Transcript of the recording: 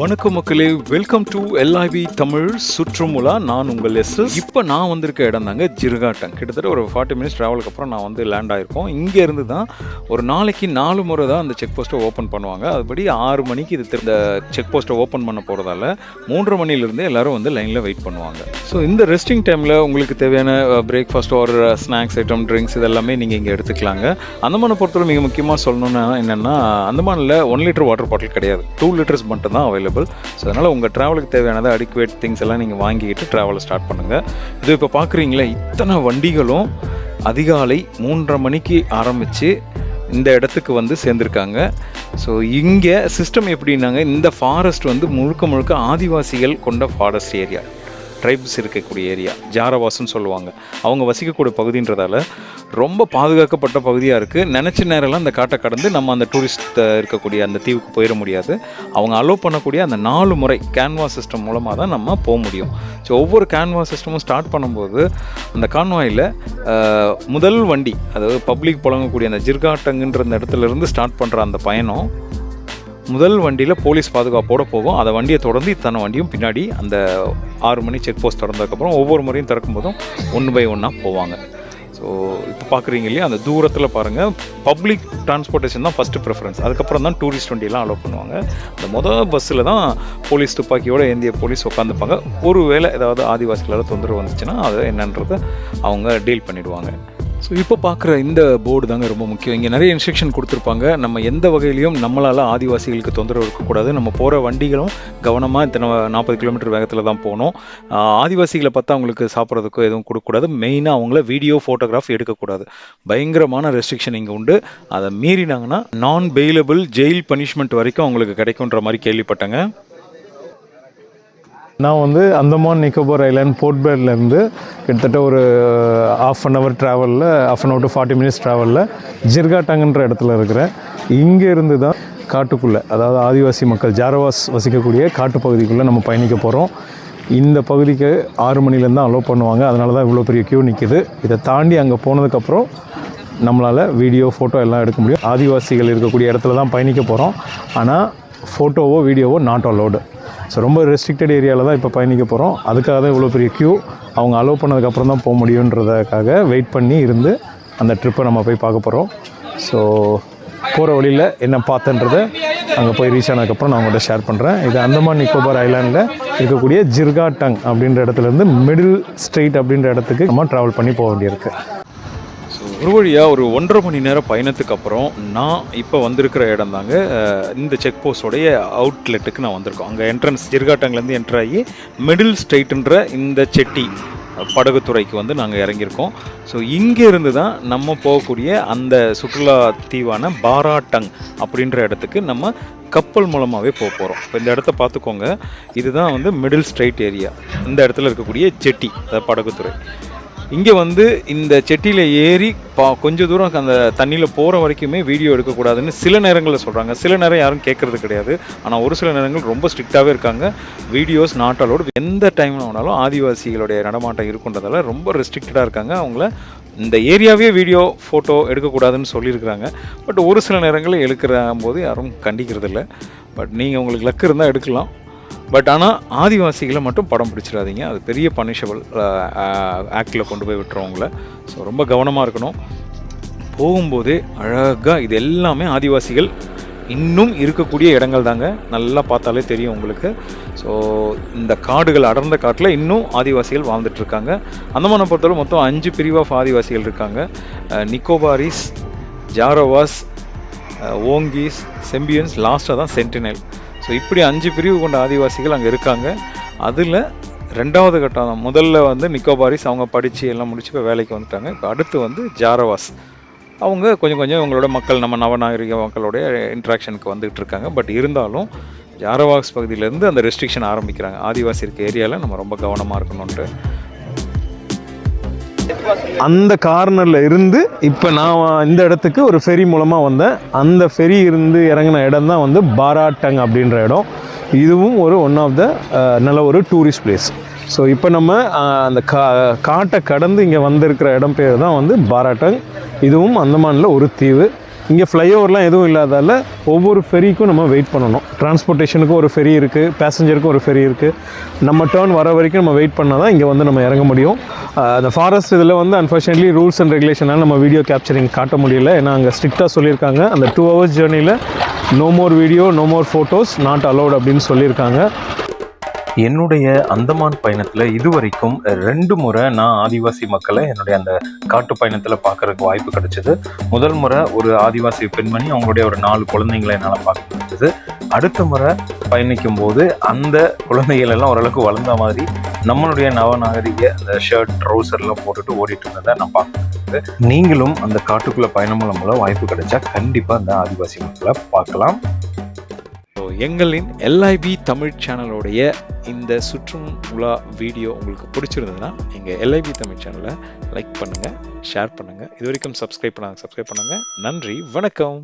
வணக்கம் மக்களே welcome to LIV Tamil சுற்றுமுலா. நான் உங்கள் எஸ் இப்போ நான் வந்திருக்க இடம் தாங்க ஜிர்காட்டம். கிட்டத்தட்ட ஒரு ஃபார்ட்டி மினிட்ஸ் ட்ராவலுக்கு அப்புறம் நான் வந்து லேண்ட் ஆயிருக்கோம். இங்கே இருந்து தான் ஒரு நாளைக்கு நாலு முறை தான் அந்த செக் போஸ்ட்டை ஓப்பன் பண்ணுவாங்க. அதுபடி ஆறு மணிக்கு இது இந்த செக் போஸ்ட்டை ஓப்பன் பண்ண போகிறதால மூன்றரை மணிலேருந்து எல்லாரும் வந்து லைனில் வெயிட் பண்ணுவாங்க. ஸோ இந்த ரெஸ்டிங் டைமில் உங்களுக்கு தேவையான பிரேக்ஃபாஸ்ட் ஒரு ஸ்நாக்ஸ் ஐட்டம் ட்ரிங்க்ஸ் இதெல்லாமே நீங்கள் இங்கே எடுத்துக்கலாங்க. அந்தமான பொறுத்தவரை மிக முக்கியமாக சொல்லணும்னா என்னென்னா அந்தமானில் ஒன் லிட்டர் வாட்டர் பாட்டில் கிடையாது. டூ லிட்டர்ஸ் மட்டும் தான் அவைலபிள் ஸோ அதனால் உங்கள் ட்ராவலுக்கு தேவையானதை அடிக்குவேட் திங்ஸ் எல்லாம் நீங்கள் வாங்கிக்கிட்டு ட்ராவலை ஸ்டார்ட் பண்ணுங்கள் இது இப்போ பார்க்குறீங்களே இத்தனை வண்டிகளும் அதிகாலை மூன்றரை மணிக்கு ஆரம்பித்து இந்த இடத்துக்கு வந்து சேர்ந்துருக்காங்க. ஸோ இங்கே சிஸ்டம் எப்படின்னாங்க இந்த ஃபாரஸ்ட் வந்து முழுக்க முழுக்க ஆதிவாசிகள் கொண்ட ஃபாரஸ்ட் ஏரியா ட்ரைப்ஸ் இருக்கக்கூடிய ஏரியா ஜாரவாசன்னு சொல்லுவாங்க. அவங்க வசிக்கக்கூடிய பகுதின்றதால ரொம்ப பாதுகாக்கப்பட்ட பகுதியாக இருக்குது நினச்ச நேரம்லாம் அந்த காட்டை கடந்து நம்ம அந்த டூரிஸ்ட் இருக்கக்கூடிய அந்த தீவுக்கு போயிட முடியாது. அவங்க அலோவ் பண்ணக்கூடிய அந்த நாலு முறை கேன்வாஸ் சிஸ்டம் மூலமாக தான் நம்ம போக முடியும். ஸோ ஒவ்வொரு கேன்வாஸ் சிஸ்டமும் ஸ்டார்ட் பண்ணும்போது அந்த கான்வாயில் முதல் வண்டி அதாவது பப்ளிக் புழங்கக்கூடிய அந்த ஜிர்காட்டங்குன்ற அந்த இடத்துல இருந்து ஸ்டார்ட் பண்ணுற அந்த பயணம் முதல் வண்டியில் போலீஸ் பாதுகாப்போடு போகும் அந்த வண்டியை தொடர்ந்து இத்தனை வண்டியும் பின்னாடி அந்த ஆறு மணி செக் போஸ்ட் திறந்ததுக்கப்புறம் ஒவ்வொரு முறையும் திறக்கும் போதும் ஒன்று பை ஒன்னாக போவாங்க. ஸோ இப்போ பார்க்குறீங்க இல்லையா? அந்த தூரத்தில் பாருங்கள் பப்ளிக் டிரான்ஸ்போர்ட்டேஷன் தான் ஃபஸ்ட்டு ப்ரிஃபரன்ஸ் அதுக்கப்புறம் தான் டூரிஸ்ட் வண்டியெல்லாம் அலோவ் பண்ணுவாங்க. அந்த மொதல் பஸ்ஸில் தான் போலீஸ் துப்பாக்கியோட இந்திய போலீஸ் உட்காந்துப்பாங்க ஒரு வேளை ஏதாவது ஆதிவாசிகளால் தொந்தரவு வந்துச்சுன்னா அது என்னன்றதை அவங்க டீல் பண்ணிவிடுவாங்க ஸோ இப்போ பார்க்குற இந்த போர்டு தாங்க ரொம்ப முக்கியம். இங்கே நிறைய இன்ஸ்ட்ரக்ஷன் கொடுத்துருப்பாங்க. நம்ம எந்த வகையிலையும் நம்மளால் ஆதிவாசிகளுக்கு தொந்தரவு இருக்கக்கூடாது. நம்ம போகிற வண்டிகளும் கவனமாக இத்தனை நாற்பது கிலோமீட்டர் வேகத்தில் தான் போகணும். ஆதிவாசிகளை பார்த்தா அவங்களுக்கு சாப்பிட்றதுக்கோ எதுவும் கொடுக்கக்கூடாது. மெயினாக அவங்கள வீடியோ ஃபோட்டோகிராஃப் எடுக்கக்கூடாது. பயங்கரமான ரெஸ்ட்ரிக்ஷன் இங்கே உண்டு. அதை மீறினாங்கன்னா நான் பெயிலபிள் ஜெயில் பனிஷ்மெண்ட் வரைக்கும் அவங்களுக்கு கிடைக்குன்ற மாதிரி கேள்விப்பட்டேங்க. நான் வந்து அந்தமான் நிக்கோபார் ஐலாண்ட் போர்ட் பேர்லேருந்து கிட்டத்தட்ட ஒரு ஆஃப் அன் ஹவர் ட்ராவலில் half an hour to forty minutes ட்ராவலில் ஜிர்காட்டாங்கன்ற இடத்துல இருக்கிறேன். இங்கேருந்து தான் காட்டுக்குள்ளே அதாவது ஆதிவாசி மக்கள் ஜாரவாஸ் வசிக்கக்கூடிய காட்டுப்பகுதிக்குள்ளே நம்ம பயணிக்க போகிறோம் இந்த பகுதிக்கு ஆறு மணிலேருந்து தான் அலோவ் பண்ணுவாங்க. அதனால தான் இவ்வளோ பெரிய க்யூ நிற்கிது இதை தாண்டி அங்கே போனதுக்கப்புறம் நம்மளால் வீடியோ ஃபோட்டோ எல்லாம் எடுக்க முடியும். ஆதிவாசிகள் இருக்கக்கூடிய இடத்துல தான் பயணிக்க போகிறோம் ஆனால் ஃபோட்டோவோ வீடியோவோ நாட் அலோடு ஸோ ரொம்ப ரெஸ்ட்ரிக்டட் ஏரியாவில் தான் இப்போ பயணிக்க போகிறோம் அதுக்காக தான் இவ்வளோ பெரிய க்யூ அவங்க அலோவ் பண்ணதுக்கப்புறம் தான் போக முடியுன்றதுக்காக வெயிட் பண்ணி இருந்து அந்த ட்ரிப்பை நம்ம போய் பார்க்க போகிறோம் ஸோ போகிற வழியில் என்ன பார்த்தன்றதை அங்கே போய் ரீச் ஆனதுக்கப்புறம் நான் உங்கள்கிட்ட ஷேர் பண்ணுறேன் இது அந்தமான் நிக்கோபார் ஐலாண்டில் இருக்கக்கூடிய ஜிர்காட்டங் அப்படின்ற இடத்துலேருந்து மிடில் ஸ்ட்ரீட் அப்படின்ற இடத்துக்கு நம்ம ட்ராவல் பண்ணி போக வேண்டியிருக்கு. ஒரு வழியாக ஒரு ஒன்றரை மணி நேரம் பயணத்துக்கு அப்புறம் நான் இப்போ வந்திருக்கிற இடம் தாங்க இந்த செக் போஸ்டோடைய அவுட்லெட்டுக்கு நான் வந்திருக்கோம். அங்கே என்ட்ரன்ஸ் ஜிர்காட்டங்லேருந்து என்ட்ரு ஆகி மிடில் ஸ்ட்ரெயிட்டுன்ற இந்த செட்டி படகுத்துறைக்கு வந்து நாங்கள் இறங்கியிருக்கோம். ஸோ இங்கேருந்து தான் நம்ம போகக்கூடிய அந்த சுற்றுலா தீவான பாராட்டங் அப்படின்ற இடத்துக்கு நம்ம கப்பல் மூலமாகவே போக போகிறோம் இப்போ இந்த இடத்த பார்த்துக்கோங்க. இதுதான் வந்து மிடில் ஸ்ட்ரெயிட் ஏரியா இந்த இடத்துல இருக்கக்கூடிய செட்டி அதாவது படகுத்துறை. இங்கே வந்து இந்த செட்டியில் ஏறி பா கொஞ்ச தூரம் அந்த தண்ணியில் போகிற வரைக்குமே வீடியோ எடுக்கக்கூடாதுன்னு சில நேரங்களில் சொல்கிறாங்க சில நேரம் யாரும் கேட்குறது கிடையாது. ஆனால் ஒரு சில நேரங்கள் ரொம்ப ஸ்ட்ரிக்டாகவே இருக்காங்க. வீடியோஸ் நாட்டாலோடு எந்த டைமில் வேணாலும் ஆதிவாசிகளுடைய நடமாட்டம் இருக்குன்றதால ரொம்ப ரெஸ்ட்ரிக்டடாக இருக்காங்க. அவங்கள இந்த ஏரியாவே வீடியோ ஃபோட்டோ எடுக்கக்கூடாதுன்னு சொல்லியிருக்கிறாங்க. பட் ஒரு சில நேரங்களில் எடுக்கிற போது யாரும் கண்டிக்கிறதில்ல. பட் நீங்கள் உங்களுக்கு லக்கு இருந்தால் எடுக்கலாம். பட் ஆனால் ஆதிவாசிகளை மட்டும் படம் பிடிச்சிடாதீங்க. அது பெரிய பனிஷபிள் ஆக்டில் கொண்டு போய் விட்டுறவங்கள. ஸோ ரொம்ப கவனமாக இருக்கணும். போகும்போதே அழகாக இது எல்லாமே ஆதிவாசிகள் இன்னும் இருக்கக்கூடிய இடங்கள் தாங்க. நல்லா பார்த்தாலே தெரியும் உங்களுக்கு. ஸோ இந்த காடுகள் அடர்ந்த காட்டில் இன்னும் ஆதிவாசிகள் வாழ்ந்துட்டுருக்காங்க. அந்தமான பொறுத்தவரை மொத்தம் அஞ்சு பிரிவு ஆஃப் ஆதிவாசிகள் இருக்காங்க. நிக்கோபாரிஸ் ஜாரோவாஸ் ஓங்கிஸ் ஓங்கீஸ் செம்பியன்ஸ் லாஸ்ட்டாக தான் சென்டினல். ஸோ இப்படி அஞ்சு பிரிவு கொண்ட ஆதிவாசிகள் அங்கே இருக்காங்க. அதில் ரெண்டாவது கட்டம் முதல்ல வந்து நிக்கோபாரிஸ் அவங்க படித்து எல்லாம் முடிச்சு இப்போ வேலைக்கு வந்துட்டாங்க. இப்போ அடுத்து வந்து ஜாரவாஸ். அவங்க கொஞ்சம் கொஞ்சம் இவங்களோட மக்கள் நம்ம நவநாகரிக மக்களுடைய இன்ட்ராக்ஷனுக்கு வந்துகிட்டு இருக்காங்க. பட் இருந்தாலும் ஜாரவாஸ் பகுதியிலேருந்து அந்த ரெஸ்ட்ரிக்ஷன் ஆரம்பிக்கிறாங்க. ஆதிவாசி இருக்க ஏரியாவில் நம்ம ரொம்ப கவனமாக இருக்கணுன்ட்டு அந்த கார்னரில் இருந்து இப்போ நான் இந்த இடத்துக்கு ஒரு ஃபெரி மூலமாக வந்தேன். அந்த ஃபெரி இருந்து இறங்கின இடம் தான் வந்து பாராட்டங் அப்படின்ற இடம். இதுவும் ஒரு ஒன் ஆஃப் த நல்ல ஒரு டூரிஸ்ட் பிளேஸ் ஸோ இப்போ நம்ம அந்த கா காட்டை கடந்து இங்கே வந்திருக்கிற இடம் பேர் தான் வந்து பாராட்டங். இதுவும் அந்தமானில் ஒரு தீவு. இங்கே ஃப்ளைஓவர்லாம் எதுவும் இல்லாதால ஒவ்வொரு ஃபெரிக்கும் நம்ம வெயிட் பண்ணணும். டிரான்ஸ்போர்ட்டேஷனுக்கும் ஒரு ஃபெரி இருக்குது பேசஞ்சருக்கும் ஒரு ஃபெரி இருக்குது நம்ம டேர்ன் வர வரைக்கும் நம்ம வெயிட் பண்ணால் தான் இங்கே வந்து நம்ம இறங்க முடியும். அந்த ஃபாரஸ்ட் இதில் வந்து அன்ஃபார்ச்சுனேட்லி ரூல்ஸ் அண்ட் ரெகுலேஷனால் நம்ம வீடியோ கேப்சரிங் காட்ட முடியல. ஏன்னா அங்கே ஸ்ட்ரிக்டாக சொல்லியிருக்காங்க. அந்த டூ ஹவர்ஸ் ஜேர்னியில் no more video no more photos not allowed அப்படின்னு சொல்லியிருக்காங்க. என்னுடைய அந்தமான் பயணத்தில் இதுவரைக்கும் ரெண்டு முறை நான் ஆதிவாசி மக்களை என்னுடைய அந்த காட்டு பயணத்தில் பார்க்கறதுக்கு வாய்ப்பு கிடைச்சிது. முதல் முறை ஒரு ஆதிவாசி பெண்மணி அவங்களுடைய ஒரு நாலு குழந்தைங்களை என்னால் பார்க்க முடிஞ்சது. அடுத்த முறை பயணிக்கும் போது அந்த குழந்தைகள் எல்லாம் ஓரளவுக்கு வளர்ந்த மாதிரி நம்மளுடைய நவநாகரிக அந்த ஷர்ட் ட்ரௌசர்லாம் போட்டுட்டு ஓடிட்டு இருந்ததை நான் பார்க்க முடியுது நீங்களும் அந்த காட்டுக்குள்ளே பயணம் மூலம் வாய்ப்பு கிடைச்சா கண்டிப்பாக அந்த ஆதிவாசி மக்களை பார்க்கலாம். எங்களின் எல்ஐபி தமிழ் சேனலோடைய இந்த சுற்றும் உலா வீடியோ உங்களுக்கு பிடிச்சிருந்ததுன்னா எங்கள் எல்ஐபி தமிழ் சேனலை லைக் பண்ணுங்கள் ஷேர் பண்ணுங்கள் இது வரைக்கும் சப்ஸ்கிரைப் பண்ணாங்க. சப்ஸ்கிரைப் பண்ணுங்கள் நன்றி வணக்கம்.